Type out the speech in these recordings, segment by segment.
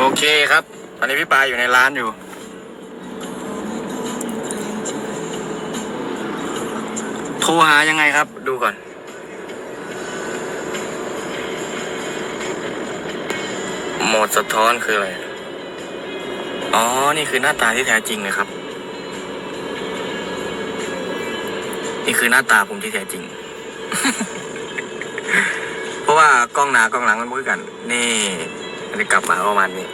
โอเคครับ ตอนนี้พี่ปาอยู่ในร้านอยู่ โทรหายังไงครับ ดูก่อน โหมดสะท้อนคืออะไร อ๋อ นี่คือหน้าตาที่แท้จริงเลยครับ นี่คือหน้าตาผมที่แท้จริง เพราะว่ากล้องหน้ากล้องหลังมันมือกัน นี่ อันนี้กลับมาประมาณนี้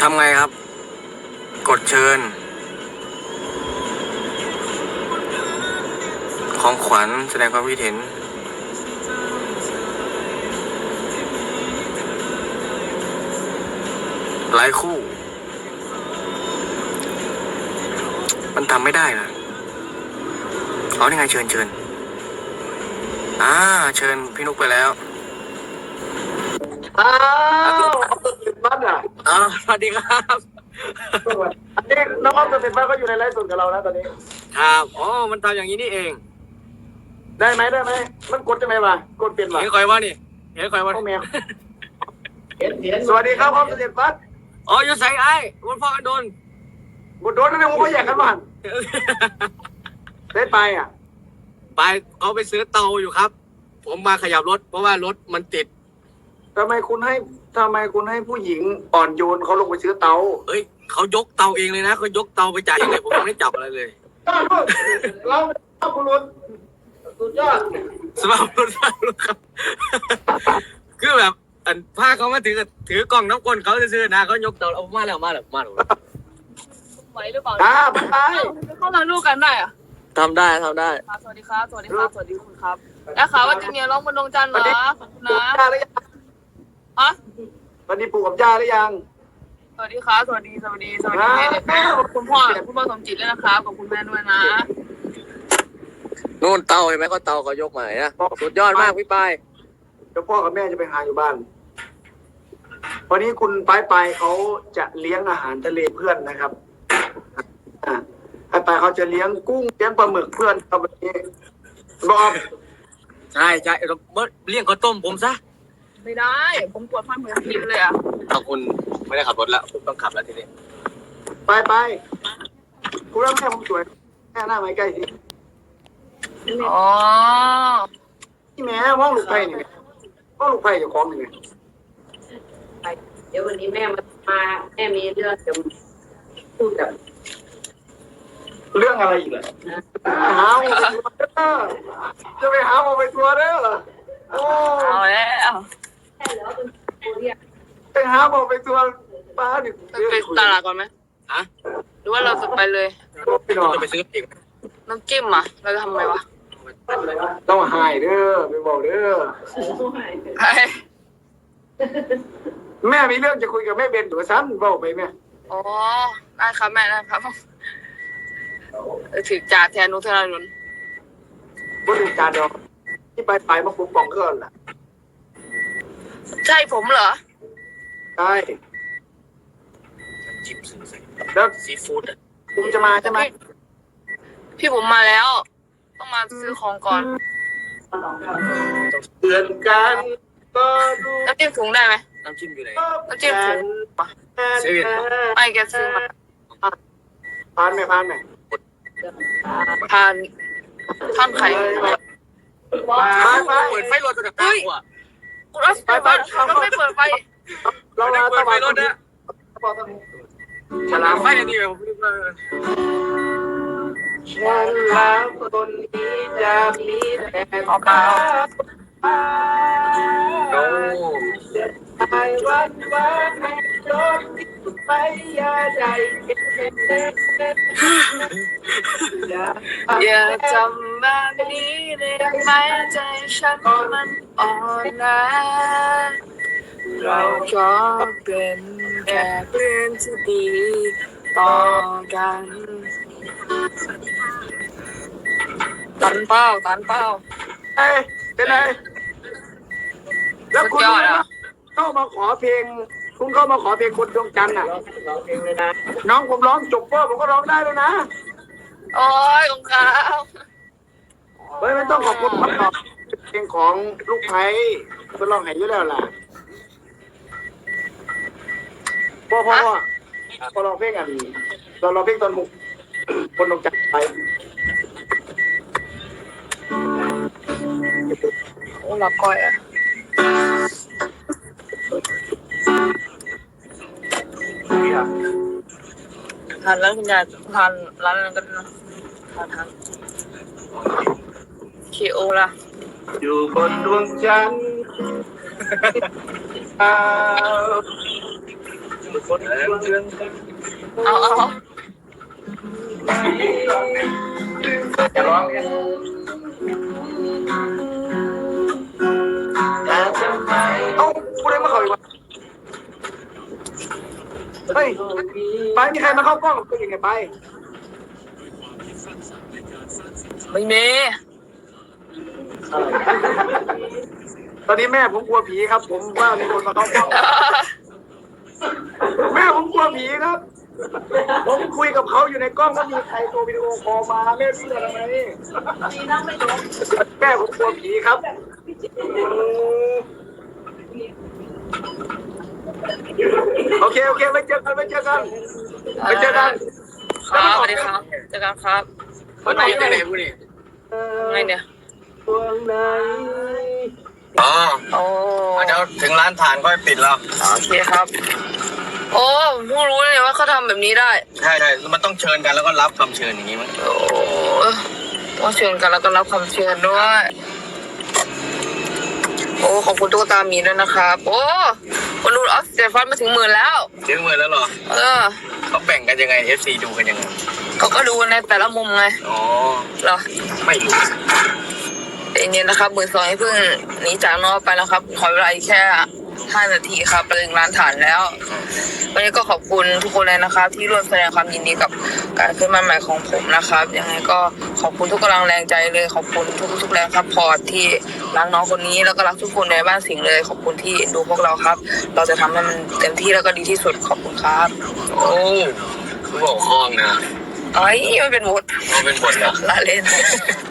ทำไงครับ กดเชิญ ของขวัญแสดงความคิดเห็นหลายคู่ มันทำไม่ได้นะ เอานี่ไงเชิญเชิญอ่าเชิญพี่นุกไปแล้วอ้าวติดบ้านอะอ่าสวัสดีครับอันนี้น้องอ้อมจะติดบ้านก็อยู่ในไลฟ์สดกับเรานะตอนนี้ ครับอ๋อมันทำอย่างนี้นี่เอง ได้ไหมได้ไหมมันกดยังไงวะกดเปลี่ยนวะเห็นคอยว่านี่เห็นคอยว่าพ่อแมวสวัสดีครับอ้อมจะติดบ้านอ๋ออยู่ใส่ไอ้บนพ่อกันโดนบุดโดนนั่นเองผมก็อยากกันบ้าน ได้ไปอะ ไปเขาไปซื้อเตาอยู่ครับ ผมมาขยับรถ เพราะว่ารถมันติด ทำไมคุณให้ทำไมคุณให้ผู้หญิงอ่อนโยนเขาลงไปซื้อเตาเอ้ยเขายกเตาเองเลยนะเขายกเตาไปจ่ายเองเลยผมยังไม่ได้จับอะไรเลย เราเราคุณรุนสุดยอดสภาพรถสภาพรถครับ คือแบบ อันผ้าเขามาถือถือกล่องน้ำก้นเขาซื้อๆนะเขายกเตาเอามาแล้วมาแล้วมาแล้ว ไหวหรือเปล่าอ่าไปไปเข้ามาลูกกันได้อะ ทำได้ทำได้ครับสวัสดีครับ สวัสดีครับ สวัสดีคุณครับได้ข่าวว่าจูเนียร์ร้องบนดวงจันทร์เหรอขอบคุณปลูนะกหญ้าหรือยังฮะตอนนี้ปลูกกับหญ้าหรือยัง สวัสดีครับ สวัสดี สวัสดี สวัสดีแม่ขอบคุณพ่อคุณพ่อสมจิตด้วยนะครับขอบคุณแม่ด้วยนะ นู่นเตาเห็นไหมเขาเตาเขายกมาเนี่ยสุดยอดมากพี่ปายเดี๋ยวพ่อกับแม่จะไปหาอยู่บ้าน วันนี้คุณปายปายเขาจะเลี้ยงอาหารทะเลเพื่อนนะครับอ่า ปายปายเขาจะเลี้ยงกุ้งเลี้ยงปลาหมึกเพื่อนครับวันนี้บอกใช่ใช่เราเลี้ยงข้าวต้มผมซะไม่ได้ ผมปวดฟันเหมือนพิมเลยอะเอาคุณไม่ได้ขับรถแล้วผมต้องขับแล้วทีนี้ปายปายคุณรับแม่ผมสวยแม่หน้าไม้ใกล้สิอ๋อนี่แม่ห้องลูกไผ่นี่แม่ห้องลูกไผ่เจ้าของนี่แม่เดี๋ยววันนี้แม่มามาแม่มีเรื่องจะพูดกับ เรื่องอะไรอีกล่ะหาผมไปทัวร์เด้อจะไปหาผมไปทัวร์เด้อโอ้เอาแล้วแค่แล้วเป็นผู้เรียกไปหาผมไปทัวร์ป้าดิไปตลาดก่อนไหมฮะหรือว่าเราจะไปเลยพี่น้องจะไปซื้อเองน้ำจิ้มอะเราจะทำไงวะต้องหายเด้อไปบอกเด้อเฮ้ยแม่มีเรื่องจะคุยกับแม่เบนตัวซ้ำบอกไปแม่อ๋อได้ครับแม่ได้ครับเออ ถือจ่าแทนนุทนานุนบริการดอกที่ไปไปมาปุ๊บปองเกินล่ะใช่ผมเหรอ ใช่จิ้มซื้อใส่แล้วซีฟู้ดอะคุณจะมาใช่ไหมพี่ผมมาแล้ว ต้องมาซื้อของก่อนเตือนกันก็ดูน้ำจิ้มถุงได้ไหมน้ำจิ้มอยู่ไหนน้ำจิ้มถุงปะซื้อเหรอไม่แกซื้อมาพานไหมพานไหม ทานท่านไข่พานไปเปิดไฟรถจากตัวอะคุณรัสไปบ้านเราไม่เปิดไฟเราเราเราเปิตะดไฟวันรถนะฉลามไฟอันนี้แบบผมมาฉลามคนนี้จะมีแต่ออกมาโอ้ไอ้วันวันให้รถ ไปยาใจอย่าอย่าจำแบบนี้ได้ไหมใจฉันมันอ่อนนะเราก็เป็นแค่เพื่อนที่ดีต่อกันตันเป้าตันเป้าเอ้ยเป็นไงแล้วคุณสุดยอดอะเข้ามาขอเพลง คุณเข้ามาขอเพลงคนดวงจันทร์น่ะ น้องผมร้องจบก็ผมก็ร้องได้แล้วนะ โอ้ยของเขาเฮ้ยไม่ต้องขอบคุณครับเพลงของลูกไผ่ก็ร้องให้อยู่แล้วล่ะพ่อพ่อพ่อพอร้องเพลงอันเราร้องเพลงตอนมุกคนลงจากไปโอ้รับก้อยอะ ทานแล้วคุณยายทานร้านนั้นก็ได้นะทานทานเคโอล่ะ อยู่บนดวงจันทร์อ้าวอยู่บนดวงจันทร์เอาเอาเอาจะร้องเนี่ยเอ้าพูดได้มาเขาอีกวะ เฮ้ยไปมีใครมาเข้ากล้องเป็นยังไงไปไม่มีตอนนี้แม่ผมกลัวผีครับ ผมว่ามีคนมาเข้ากล้องแม่ผมกลัวผีครับ ผมคุยกับเขาอยู่ในกล้องก็มีใครโทรวิดีโอคอลมาแม่เชื่อทำไมแม่ผมกลัวผีครับ โอเคโอเคไว้เจอกันไว้เจอกันไว้เจอกันครับสวัสดีครับเจอกันครับคนไหนคนไหนผู้นี้ไงเนี่ยอ๋อโอ้เดี๋ยวถึงร้านทานก็ปิดแล้วโอเคครับ โอ้ผมเพิ่งรู้เลยว่าเขาทำแบบนี้ได้ ใช่ใช่มันต้องเชิญกันแล้วก็รับคำเชิญอย่างนี้มั้งโอ้ต้องเชิญกันแล้วก็รับคำเชิญด้วยโอ้ ขอบคุณตุ๊กตามีด้วยนะครับ โอ้คนดูออสเตรฟันมาถึงหมื่นแล้ว ถึงมือแล้วเหรอ เออ เขาแบ่งกันยังไง FC ดูกันยังไง เขาก็ดูในแต่ละมุมไง อ๋อ เหรอ ไม่รู้แต่เนี้นะครับหมื่นสองให้เพิ่งหนีจากนอกไปแล้วครับ ขอเวลาอีกแค่ ห้านาทีครับไปถึงร้านฐานแล้ว วันนี้ก็ขอบคุณทุกคนเลยนะครับ ที่ร่วมแสดงความยินดีกับการขึ้นมาใหม่ของผมนะครับ ยังไงก็ขอบคุณทุกกำลังแรงใจเลย ขอบคุณทุกทุกๆแรงซัพพอร์ตที่รักน้องคนนี้แล้วก็รักทุกคนในบ้านสิงห์เลย ขอบคุณที่เอ็นดูพวกเราครับ เราจะทำให้มันเต็มที่แล้วก็ดีที่สุดขอบคุณครับ โอ้คือบอกคล้องนะเอ้ยมันเป็นบทมันเป็นบทเหรอละเล่น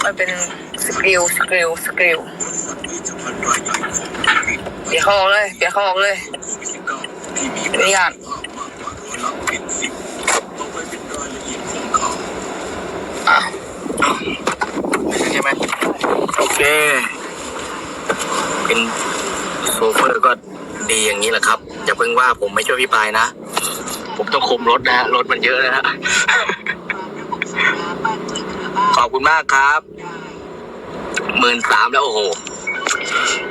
มันเป็นสกิลสกิลสกิล เดี๋ยวเขาออกเลยเดี๋ยวเขาออกเลยไม่ยากอะใช่ไหมโอเค เป็นโซเฟอร์ก็ดีอย่างนี้แหละครับ อย่าเพิ่งว่าผมไม่ช่วยพี่ปายนะ ผมต้องคุมรถนะฮะรถมันเยอะนะฮะขอบคุณมากครับหมื่นสามแล้วโอ้โห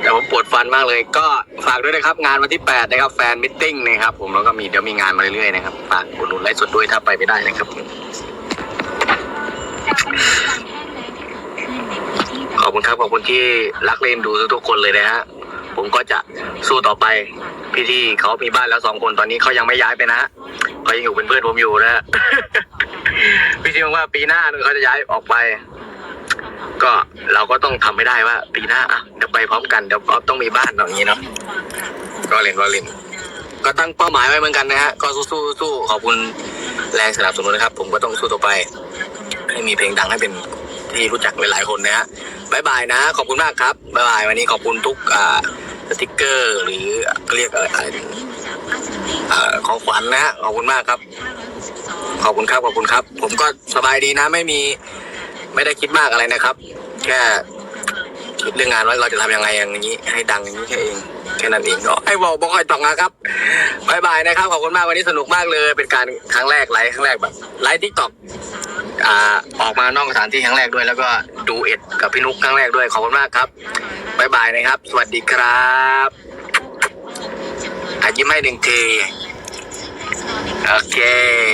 แต่ผมปวดฟันมากเลย ก็ฝากด้วยนะครับ งานวันที่แปดนะครับ แฟนมิทติ้งนะครับ ผมแล้วก็มีเดี๋ยวมีงานมาเรื่อยๆนะครับฝากอุดหนุนไลฟ์สดด้วยถ้าไปไม่ได้นะครับ ขอบคุณครับขอบคุณที่รักเล่นดูทุกๆคนเลยนะฮะผมก็จะสู้ต่อไป พี่ที่เขามีบ้านแล้วสองคนตอนนี้เขายังไม่ย้ายไปนะเขายังอยู่เป็นเพื่อนผมอยู่นะฮะพี่ที่บอกว่าปีหน้าเขาจะย้ายออกไป ก็เราก็ต้องทำไม่ได้ว่าปีหน้าอะเดี๋ยวไปพร้อมกันเดี๋ยวก็ต้องมีบ้านอย่างนี้เนาะก็เล่นว่าเล่นก็ตั้งเป้าหมายไว้เหมือนกันนะฮะก็สู้สู้สู้ขอบคุณแรงสนับสนุนนะครับ ผมก็ต้องสู้ต่อไป ให้มีเพลงดังให้เป็นที่รู้จักหลายๆคนนะฮะบายบายนะ ขอบคุณมากครับบายบายวันนี้ขอบคุณทุกอ่าสติกเกอร์ หรือเรียกอะไรอะไรอ่าของขวัญนะฮะขอบคุณมากครับ ขอบคุณครับขอบคุณครับ ผมก็สบายดีนะไม่มี ไม่ได้คิดมากอะไรนะครับ แค่คิดเรื่องงานว่าเราจะทำยังไงอย่างนี้ ให้ดังอย่างนี้แค่เองแค่นั้นเองก็ให้บอกบอกคอยตองนะครับบายบายนะครับขอบคุณมากวันนี้สนุกมากเลย เป็นการครั้งแรกไลฟ์ครั้งแรกแบบไลฟ์ทิกตอกอ่าออกมานอกสถานที่ครั้งแรกด้วย แล้วก็ดูเอ็ดกับพี่นุ๊กครั้งแรกด้วยขอบคุณมากครับบายบายนะครับ สวัสดีครับอายิ้มให้หนึ่งทีโอเค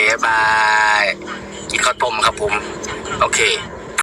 บายบายกินข้าวต้มครับผม โอเค